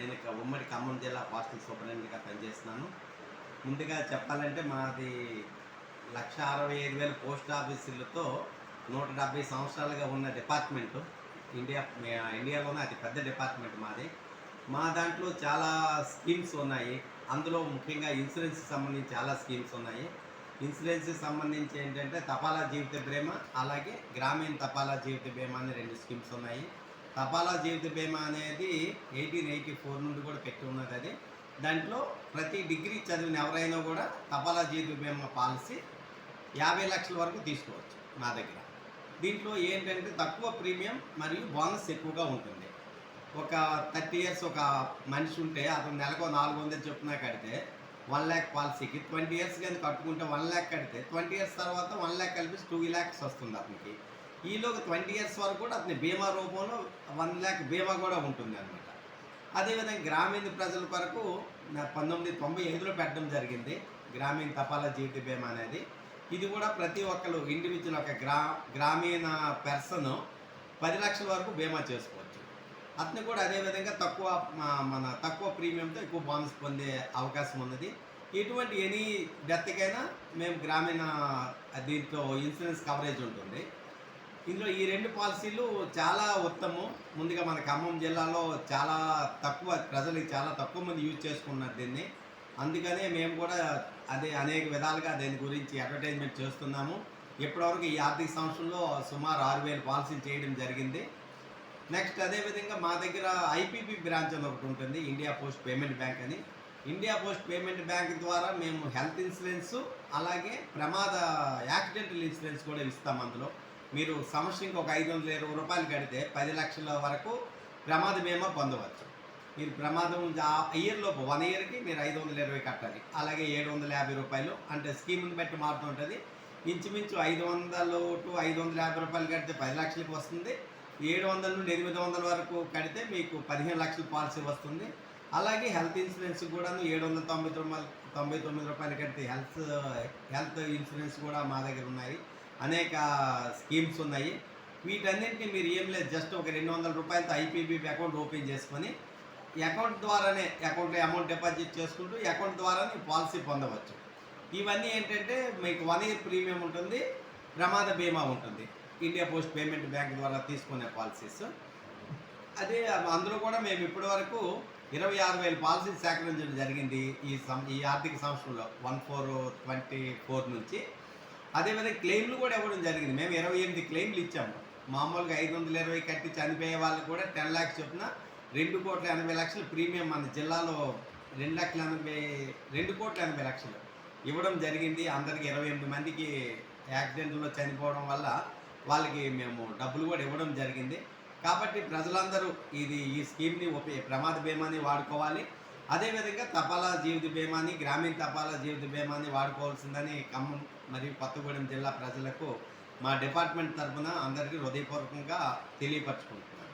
నేను ఇక్కడ ఉమ్మడి ఖమ్మం జిల్లా హాస్టల్ సూపరింటెండెంట్గా పనిచేస్తున్నాను. ముందుగా చెప్పాలంటే మాది లక్ష అరవై ఐదు వేల పోస్ట్ ఆఫీసులతో నూట డెబ్బై సంవత్సరాలుగా ఉన్న డిపార్ట్మెంట్. ఇండియా ఇండియాలోనే అతి పెద్ద డిపార్ట్మెంట్ మాది. మా దాంట్లో చాలా స్కీమ్స్ ఉన్నాయి. అందులో ముఖ్యంగా ఇన్సూరెన్స్ సంబంధించి చాలా స్కీమ్స్ ఉన్నాయి. ఇన్సూరెన్స్ సంబంధించి ఏంటంటే తపాలా జీవిత బీమా అలాగే గ్రామీణ తపాలా జీవిత బీమా అనే రెండు స్కీమ్స్ ఉన్నాయి. తపాలా జీవిత బీమా అనేది ఎయిటీన్ ఎయిటీ ఫోర్ నుండి కూడా పెట్టి ఉన్నది అది. దాంట్లో ప్రతి డిగ్రీ చదివిన ఎవరైనా కూడా తపాలా జీవిత బీమా పాలసీ యాభై లక్షల వరకు తీసుకోవచ్చు నా దగ్గర. దీంట్లో ఏంటంటే తక్కువ ప్రీమియం మరియు బోనస్ ఎక్కువగా ఉంటుంది. ఒక థర్టీ ఇయర్స్ ఒక మనిషి ఉంటే అతను నెలకు నాలుగు వందలు చొప్పున కడితే వన్ ల్యాక్ పాలసీకి ట్వంటీ ఇయర్స్ కానీ కట్టుకుంటే వన్ ల్యాక్ కడితే ట్వంటీ ఇయర్స్ తర్వాత వన్ ల్యాక్ కలిపి టూ ల్యాక్స్ వస్తుంది అతనికి. ఈలోగా ట్వంటీ ఇయర్స్ వరకు కూడా అతని బీమా రూపంలో వన్ ల్యాక్ బీమా కూడా ఉంటుంది అనమాట అదేవిధంగా గ్రామీణ ప్రజల కొరకు పంతొమ్మిది తొంభై ఐదులో పెట్టడం జరిగింది గ్రామీణ తపాలా జీవిత బీమా అనేది. ఇది కూడా ప్రతి ఒక్కరు ఇండివిజువల్ ఒక గ్రా గ్రామీణ పర్సన్ పది లక్షల వరకు బీమా చేసుకోవచ్చు. అతను కూడా అదేవిధంగా తక్కువ మన తక్కువ ప్రీమియంతో ఎక్కువ బోనస్ పొందే అవకాశం ఉన్నది. ఎటువంటి ఎనీ డెత్కైనా మేము గ్రామీణ దీంట్లో ఇన్సూరెన్స్ కవరేజ్ ఉంటుంది. ఇందులో ఈ రెండు పాలసీలు చాలా ఉత్తమం. ముందుగా మన ఖమ్మం జిల్లాలో చాలా తక్కువ ప్రజలు చాలా తక్కువ మంది యూజ్ చేసుకున్నారు దీన్ని. అందుకనే మేము కూడా అదే అనేక విధాలుగా దీని గురించి అడ్వర్టైజ్మెంట్ చేస్తున్నాము. ఇప్పటివరకు ఈ ఆర్థిక సంవత్సరంలో సుమారు ఆరు వేల పాలసీలు చేయడం జరిగింది. నెక్స్ట్ అదేవిధంగా మా దగ్గర ఐపీపీ బ్రాంచ్ అని ఒకటి ఉంటుంది ఇండియా పోస్ట్ పేమెంట్ బ్యాంక్ అని. ఇండియా పోస్ట్ పేమెంట్ బ్యాంక్ ద్వారా మేము హెల్త్ ఇన్సూరెన్స్ అలాగే ప్రమాద యాక్సిడెంటల్ ఇన్సూరెన్స్ కూడా ఇస్తాం అందులో. మీరు సంవత్సరంకి ఒక ఐదు వందల ఇరవై రూపాయలు కడితే పది లక్షల వరకు ప్రమాద బీమా పొందవచ్చు. మీరు ప్రమాదం ఇయర్లోపు వన్ ఇయర్కి మీరు ఐదు వందల ఇరవై కట్టాలి. అలాగే ఏడు వందల యాభై రూపాయలు అంటే స్కీమ్ని బట్టి మారుతుంటుంది ఇంచుమించు ఐదు వందలు టు ఐదు వందల యాభై రూపాయలు కడితే పది లక్షలకు వస్తుంది. ఏడు వందల నుండి ఎనిమిది వందల వరకు కడితే మీకు పదిహేను లక్షల పాలసీ వస్తుంది. అలాగే హెల్త్ ఇన్సూరెన్స్ కూడాను ఏడు వందల తొంభై తొమ్మిది తొంభై తొమ్మిది రూపాయలు కడితే హెల్త్ హెల్త్ ఇన్సూరెన్స్ కూడా మా దగ్గర ఉన్నాయి. అనేక స్కీమ్స్ ఉన్నాయి. వీటన్నింటినీ మీరు ఏం లేదు జస్ట్ ఒక రెండు వందల రూపాయలతో ఐపీబీపీ అకౌంట్ ఓపెన్ చేసుకొని అకౌంట్ ద్వారానే అకౌంట్లో అమౌంట్ డిపాజిట్ చేసుకుంటూ అకౌంట్ ద్వారానే పాలసీ పొందవచ్చు. ఇవన్నీ ఏంటంటే మీకు వన్ ఇయర్ ప్రీమియం ఉంటుంది ప్రమాద బీమా ఉంటుంది. ఇండియా పోస్ట్ పేమెంట్ బ్యాంక్ ద్వారా తీసుకునే పాలసీస్. అదే అందులో కూడా మేము ఇప్పటి వరకు ఇరవై ఆరు వేల పాలసీలు సేకరించడం జరిగింది ఈ సం ఈ ఆర్థిక సంవత్సరంలో. వన్ ఫోర్ ట్వంటీ ఫోర్ నుంచి అదేవిధంగా క్లెయిమ్లు కూడా ఇవ్వడం జరిగింది. మేము ఇరవై ఎనిమిది క్లెయిమ్లు ఇచ్చాము. మామూలుగా ఐదు వందల ఇరవై కట్టి చనిపోయే వాళ్ళకి కూడా టెన్ ల్యాక్స్ చొప్పున రెండు కోట్ల ఎనభై లక్షలు ప్రీమియం మన జిల్లాలో రెండు లక్షల ఎనభై రెండు కోట్ల ఎనభై లక్షలు ఇవ్వడం జరిగింది. అందరికి ఇరవై ఎనిమిది మందికి యాక్సిడెంట్లో చనిపోవడం వల్ల వాళ్ళకి మేము డబ్బులు కూడా ఇవ్వడం జరిగింది. కాబట్టి ప్రజలందరూ ఇది ఈ స్కీమ్ని ఉపయోగ ప్రమాద బీమాని వాడుకోవాలి. అదేవిధంగా తపాలా జీవిత బీమాని గ్రామీణ తపాలా జీవిత బీమాని వాడుకోవాల్సిందని ఖమ్మం మరియు కొత్తగూడెం జిల్లా ప్రజలకు మా డిపార్ట్మెంట్ తరఫున అందరికీ హృదయపూర్వకంగా తెలియపరచుకుంటున్నాను.